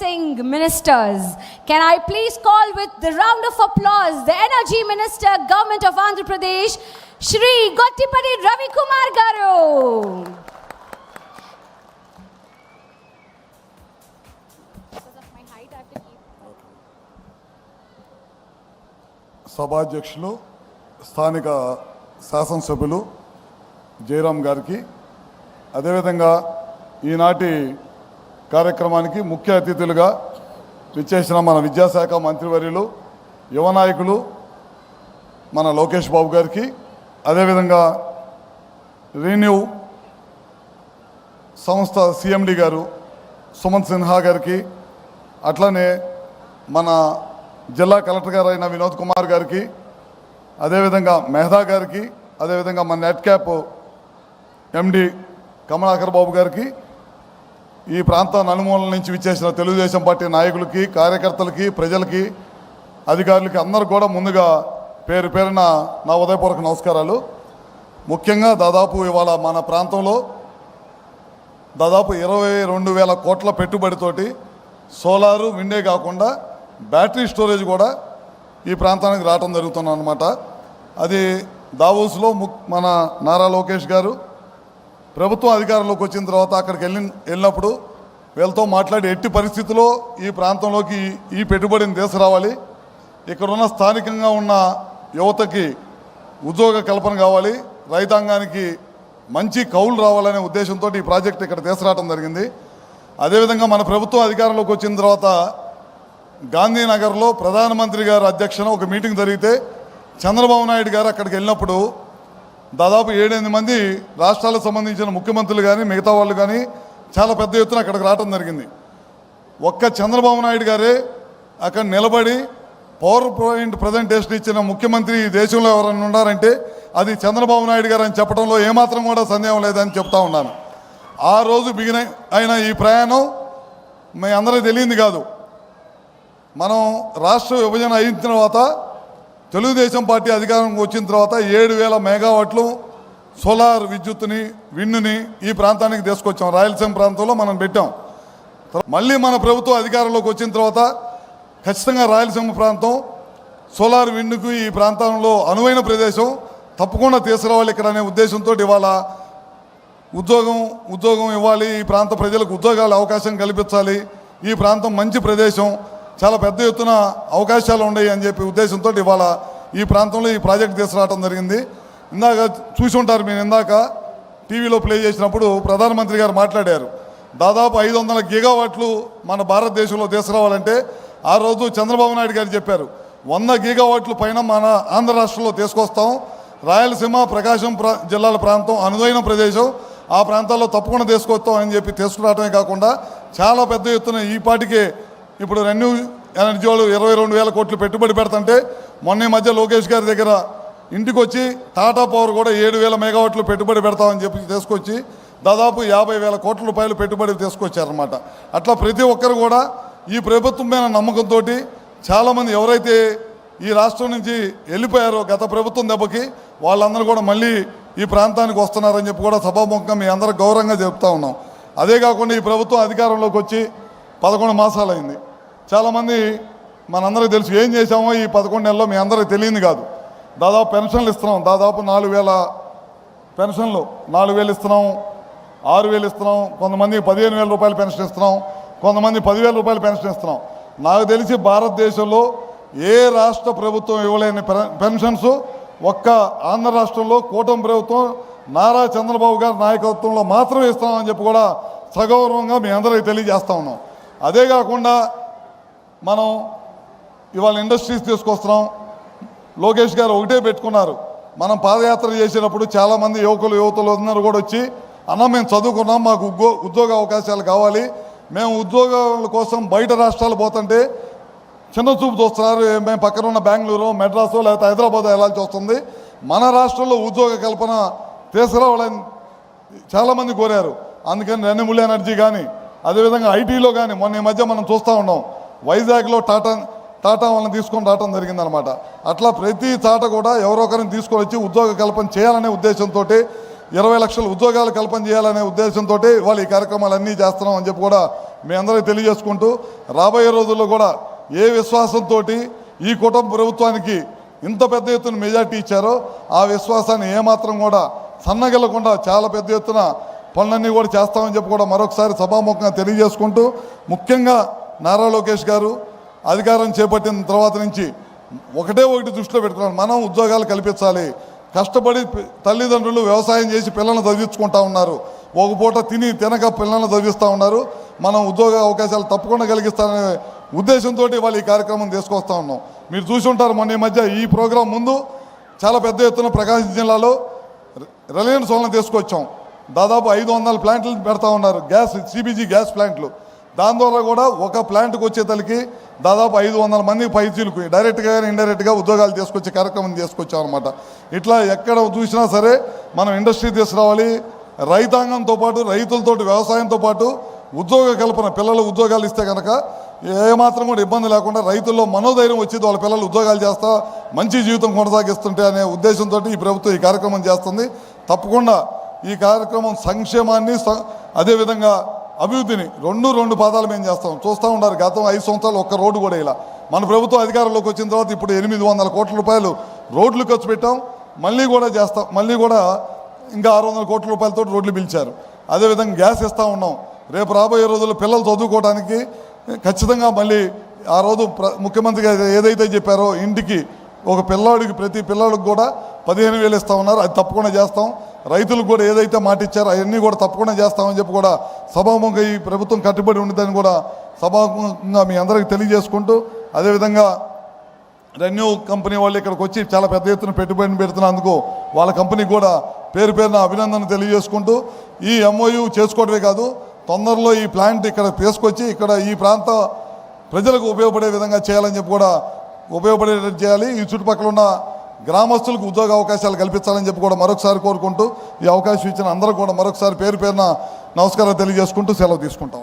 blessing ministers. Can I please call with the round of applause the Energy Minister, Government of Andhra Pradesh, Shri Gottipadi Ravi Kumar Garu. సభాధ్యక్షులు స్థానిక శాసనసభ్యులు జయరాం గారికి అదేవిధంగా ఈనాటి కార్యక్రమానికి ముఖ్య అతిథులుగా విచ్చేసిన మన విద్యాశాఖ మంత్రివర్యులు యువ నాయకులు మన లోకేష్ బాబు గారికి అదేవిధంగా రీన్యూ సంస్థ సిఎండి గారు సుమంత్ సిన్హా గారికి అట్లనే మన జిల్లా కలెక్టర్ గారు అయిన వినోద్ కుమార్ గారికి అదేవిధంగా మెహదా గారికి అదేవిధంగా మన net cap MD Kamalakar Babu గారికి ఈ ప్రాంతం నలుమూలల నుంచి విచ్చేసిన తెలుగుదేశం పార్టీ నాయకులకి కార్యకర్తలకి ప్రజలకి అధికారులకి అందరు కూడా ముందుగా పేరు పేరున నా ఉదయపూర్వక నమస్కారాలు. ముఖ్యంగా దాదాపు ఇవాళ మన ప్రాంతంలో దాదాపు ఇరవై రెండు వేల కోట్ల పెట్టుబడితోటి సోలారు విండే కాకుండా బ్యాటరీ స్టోరేజ్ కూడా ఈ ప్రాంతానికి రావటం జరుగుతుంది అనమాట అది దావోస్లో ముక్ మన నారా లోకేష్ గారు ప్రభుత్వం అధికారంలోకి వచ్చిన తర్వాత అక్కడికి వెళ్ళి వెళ్ళినప్పుడు వీళ్ళతో మాట్లాడి ఎట్టి పరిస్థితుల్లో ఈ ప్రాంతంలోకి ఈ- పెట్టుబడిని తీసుకురావాలి. ఇక్కడ ఉన్న స్థానికంగా ఉన్న యువతకి ఉద్యోగ కల్పన కావాలి. రైతాంగానికి మంచి కౌలు రావాలనే ఉద్దేశంతో ఈ ప్రాజెక్ట్ ఇక్కడ తీసుకురావడం జరిగింది. అదేవిధంగా మన ప్రభుత్వం అధికారంలోకి వచ్చిన తర్వాత గాంధీనగర్లో ప్రధానమంత్రి గారు అధ్యక్షన ఒక మీటింగ్ జరిగితే చంద్రబాబు నాయుడు గారు అక్కడికి వెళ్ళినప్పుడు దాదాపు ఏడెనిమిది మంది రాష్ట్రాలకు సంబంధించిన ముఖ్యమంత్రులు కానీ మిగతా వాళ్ళు కానీ చాలా పెద్ద ఎత్తున అక్కడికి రావడం జరిగింది. ఒక్క చంద్రబాబు నాయుడు గారే అక్కడ నిలబడి పవర్ పాయింట్ ప్రజెంటేషన్ ఇచ్చిన ముఖ్యమంత్రి ఈ దేశంలో ఎవరైనా ఉన్నారంటే అది చంద్రబాబు నాయుడు గారు అని చెప్పడంలో ఏమాత్రం కూడా సందేహం లేదని చెప్తా ఉన్నాను. ఆ రోజు బిగిన అయిన ఈ ప్రయాణం మీ అందరికీ తెలియంది కాదు. మనం రాష్ట్ర విభజన అయిన తర్వాత తెలుగుదేశం పార్టీ అధికారంకి వచ్చిన తర్వాత ఏడు వేల మెగావాట్లు సోలార్ విద్యుత్తుని విన్నుని ఈ ప్రాంతానికి తీసుకొచ్చాం. రాయలసీమ ప్రాంతంలో మనం పెట్టాం. మళ్ళీ మన ప్రభుత్వం అధికారంలోకి వచ్చిన తర్వాత ఖచ్చితంగా రాయలసీమ ప్రాంతం సోలార్ విండుకు ఈ ప్రాంతంలో అనువైన ప్రదేశం. తప్పకుండా తీసుకురావాలి ఇక్కడ అనే ఉద్దేశంతో ఇవాళ ఉద్యోగం ఉద్యోగం ఇవ్వాలి. ఈ ప్రాంత ప్రజలకు ఉద్యోగాల అవకాశం కల్పించాలి. ఈ ప్రాంతం మంచి ప్రదేశం. చాలా పెద్ద ఎత్తున అవకాశాలు ఉన్నాయి అని చెప్పి ఉద్దేశంతో ఇవాళ ఈ ప్రాంతంలో ఈ ప్రాజెక్ట్ తీసుకురావడం జరిగింది. ఇందాక చూసి ఉంటారు మీరు ఇందాక టీవీలో ప్లే చేసినప్పుడు ప్రధానమంత్రి గారు మాట్లాడారు. దాదాపు ఐదు వందల గీగావాట్లు మన భారతదేశంలో తీసుకురావాలంటే ఆ రోజు చంద్రబాబు నాయుడు గారు చెప్పారు. వంద గీగావాట్లు పైన మన ఆంధ్ర రాష్ట్రంలో తీసుకొస్తాం. రాయలసీమ ప్రకాశం జిల్లాల ప్రాంతం అనుదైన ప్రదేశం. ఆ ప్రాంతాల్లో తప్పకుండా తీసుకొస్తాం అని చెప్పి తీసుకురావడమే కాకుండా చాలా పెద్ద ఎత్తున ఈ పాటికే ఇప్పుడు రెన్యూ ఎనర్జీ వాళ్ళు ఇరవై రెండు వేల కోట్లు పెట్టుబడి పెడుతుంటే మొన్న ఈ మధ్య లోకేష్ గారి దగ్గర ఇంటికి వచ్చి టాటా పవర్ కూడా ఏడు వేల మెగావాట్లు పెట్టుబడి పెడతామని చెప్పి తీసుకొచ్చి దాదాపు యాభై వేల కోట్ల రూపాయలు పెట్టుబడి తీసుకొచ్చారనమాట అట్లా ప్రతి ఒక్కరు కూడా ఈ ప్రభుత్వం మీద నమ్మకంతో చాలామంది ఎవరైతే ఈ రాష్ట్రం నుంచి వెళ్ళిపోయారో గత ప్రభుత్వం దెబ్బకి వాళ్ళందరూ కూడా మళ్ళీ ఈ ప్రాంతానికి వస్తున్నారని చెప్పి కూడా సభాముఖంగా మీ అందరూ గౌరవంగా చెప్తా ఉన్నాం. అదే కాకుండా ఈ ప్రభుత్వం అధికారంలోకి వచ్చి పదకొండు మాసాలైంది. చాలామంది మనందరికీ తెలుసు ఏం చేశామో ఈ పదకొండు నెలల్లో మీ అందరికీ తెలియదు కాదు. దాదాపు పెన్షన్లు ఇస్తున్నాం. దాదాపు నాలుగు వేల పెన్షన్లు. నాలుగు వేలు ఇస్తున్నాం ఆరు వేలు ఇస్తున్నాం కొంతమంది పదిహేను వేల రూపాయలు పెన్షన్ ఇస్తున్నాం కొంతమంది పదివేల రూపాయలు పెన్షన్ ఇస్తున్నాం. నాకు తెలిసి భారతదేశంలో ఏ రాష్ట్ర ప్రభుత్వం ఇవ్వలేని పెన్- పెన్షన్స్ ఒక్క ఆంధ్ర రాష్ట్రంలో కూటమి ప్రభుత్వం నారా చంద్రబాబు గారి నాయకత్వంలో మాత్రమే ఇస్తున్నామని చెప్పి కూడా సగౌరవంగా మీ అందరికీ తెలియజేస్తా ఉన్నాం. అదే కాకుండా మనం ఇవాళ ఇండస్ట్రీస్ తీసుకొస్తున్నాం. లోకేష్ గారు ఒకటే పెట్టుకున్నారు. మనం పాదయాత్ర చేసేటప్పుడు చాలామంది యువకులు యువతులు అందరూ కూడా వచ్చి అన్న మేము చదువుకున్నాం మాకు ఉద్యో ఉద్యోగ అవకాశాలు కావాలి. మేము ఉద్యోగాల కోసం బయట రాష్ట్రాలు పోతుంటే చిన్న చూపు చూస్తున్నారు. మేము పక్కన ఉన్న బెంగళూరు మెడ్రాసు లేకపోతే హైదరాబాద్ వెళ్ళాల్సి వస్తుంది. మన రాష్ట్రంలో ఉద్యోగ కల్పన తీసుకురావాలని చాలామంది కోరారు. అందుకని రెన్యూబుల్ ఎనర్జీ కానీ అదేవిధంగా ఐటీలో కానీ మొన్న ఈ మధ్య మనం చూస్తూ ఉన్నాం. వైజాగ్లో టాటా టాటా వాళ్ళని తీసుకొని రావడం జరిగిందనమాట అట్లా ప్రతి తాట కూడా ఎవరో ఒకరిని తీసుకొని వచ్చి ఉద్యోగ కల్పన చేయాలనే ఉద్దేశంతో ఇరవై లక్షల ఉద్యోగాలు కల్పన చేయాలనే ఉద్దేశంతో వాళ్ళు ఈ కార్యక్రమాలన్నీ చేస్తున్నాం అని చెప్పి కూడా మీ అందరికీ తెలియజేసుకుంటూ రాబోయే రోజుల్లో కూడా ఏ విశ్వాసంతో ఈ కుటుంబ ప్రభుత్వానికి ఇంత పెద్ద ఎత్తున మెజార్టీ ఇచ్చారో ఆ విశ్వాసాన్ని ఏమాత్రం కూడా సన్నగిల్లకుండా చాలా పెద్ద ఎత్తున పనులన్నీ కూడా చేస్తామని చెప్పి కూడా మరొకసారి సభాముఖంగా తెలియజేసుకుంటూ ముఖ్యంగా నారా లోకేష్ గారు అధికారం చేపట్టిన తర్వాత నుంచి ఒకటే ఒకటి దృష్టిలో పెట్టుకున్నాను మనం ఉద్యోగాలు కల్పించాలి. కష్టపడి తల్లిదండ్రులు వ్యవసాయం చేసి పిల్లలను చదివించుకుంటా ఉన్నారు. ఒక పూట తిని తినక పిల్లల్ని చదివిస్తూ ఉన్నారు. మనం ఉద్యోగ అవకాశాలు తప్పకుండా కలిగిస్తారనే ఉద్దేశంతో వాళ్ళు ఈ కార్యక్రమం తీసుకొస్తా ఉన్నాం. మీరు చూసి ఉంటారు మొన్న ఈ మధ్య ఈ ప్రోగ్రాం ముందు చాలా పెద్ద ఎత్తున ప్రకాశం జిల్లాలో రిలయన్స్ వాళ్ళని తీసుకొచ్చాం. దాదాపు ఐదు వందల ప్లాంట్లు పెడతా ఉన్నారు. గ్యాస్ సిబిజీ గ్యాస్ ప్లాంట్లు. దాని ద్వారా కూడా ఒక ప్లాంట్కి వచ్చేతలకి దాదాపు ఐదు వందల మంది పైచీలకు డైరెక్ట్గా కానీ ఇండైరెక్ట్గా ఉద్యోగాలు తీసుకొచ్చే కార్యక్రమం తీసుకొచ్చాం అనమాట ఇట్లా ఎక్కడ చూసినా సరే మనం ఇండస్ట్రీ తీసుకురావాలి. రైతాంగంతో పాటు రైతులతో వ్యవసాయంతో పాటు ఉద్యోగ కల్పన పిల్లలు ఉద్యోగాలు ఇస్తే కనుక ఏమాత్రం కూడా ఇబ్బంది లేకుండా రైతుల్లో మనోధైర్యం వచ్చింది వాళ్ళ పిల్లలు ఉద్యోగాలు చేస్తా మంచి జీవితం కొనసాగిస్తుంటే అనే ఉద్దేశంతో ఈ ప్రభుత్వం ఈ కార్యక్రమం చేస్తుంది. తప్పకుండా ఈ కార్యక్రమం సంక్షేమాన్ని స- అదేవిధంగా అభివృద్ధిని రెండు రెండు పాదాలు మేము చేస్తాం. చూస్తూ ఉన్నారు గతం ఐదు సంవత్సరాలు ఒక్క రోడ్డు కూడా ఇలా మన ప్రభుత్వం అధికారంలోకి వచ్చిన తర్వాత ఇప్పుడు ఎనిమిది వందల కోట్ల రూపాయలు రోడ్లు ఖర్చు పెట్టాం. మళ్ళీ కూడా చేస్తాం. మళ్ళీ కూడా ఇంకా ఆరు వందల కోట్ల రూపాయలతో రోడ్లు పిలిచారు. అదేవిధంగా గ్యాస్ ఇస్తూ ఉన్నాం. రేపు రాబోయే రోజుల్లో పిల్లలు చదువుకోవడానికి ఖచ్చితంగా మళ్ళీ ఆ రోజు ప్ర ముఖ్యమంత్రి గారు ఏదైతే చెప్పారో ఇంటికి ఒక పిల్లాడికి ప్రతి పిల్లాడికి కూడా పదిహేను వేలు ఇస్తా ఉన్నారు. అది తప్పకుండా చేస్తాం. రైతులకు కూడా ఏదైతే మాట ఇచ్చారో అవన్నీ కూడా తప్పకుండా చేస్తామని చెప్పి కూడా సభాముఖంగా ఈ ప్రభుత్వం కట్టుబడి ఉండదని కూడా సభాముఖంగా మీ అందరికి తెలియజేసుకుంటూ అదేవిధంగా రెన్యూ కంపెనీ వాళ్ళు ఇక్కడికి వచ్చి చాలా పెద్ద ఎత్తున పెట్టుబడిని పెడుతున్నందుకు వాళ్ళ కంపెనీకి కూడా పేరు పేరున అభినందన తెలియజేసుకుంటూ ఈ ఎంఓయూ చేసుకోవడమే కాదు తొందరలో ఈ ప్లాంట్ ఇక్కడ తీసుకొచ్చి ఇక్కడ ఈ ప్రాంత ప్రజలకు ఉపయోగపడే విధంగా చేయాలని చెప్పి కూడా ఉపయోగపడేటట్టు చేయాలి. ఈ చుట్టుపక్కల ఉన్న గ్రామస్తులకు ఉద్యోగ అవకాశాలు కల్పించాలని చెప్పి కూడా మరొకసారి కోరుకుంటూ ఈ అవకాశం ఇచ్చిన అందరూ కూడా మరొకసారి పేరు పేరున నమస్కారాలు తెలియజేసుకుంటూ సెలవు తీసుకుంటా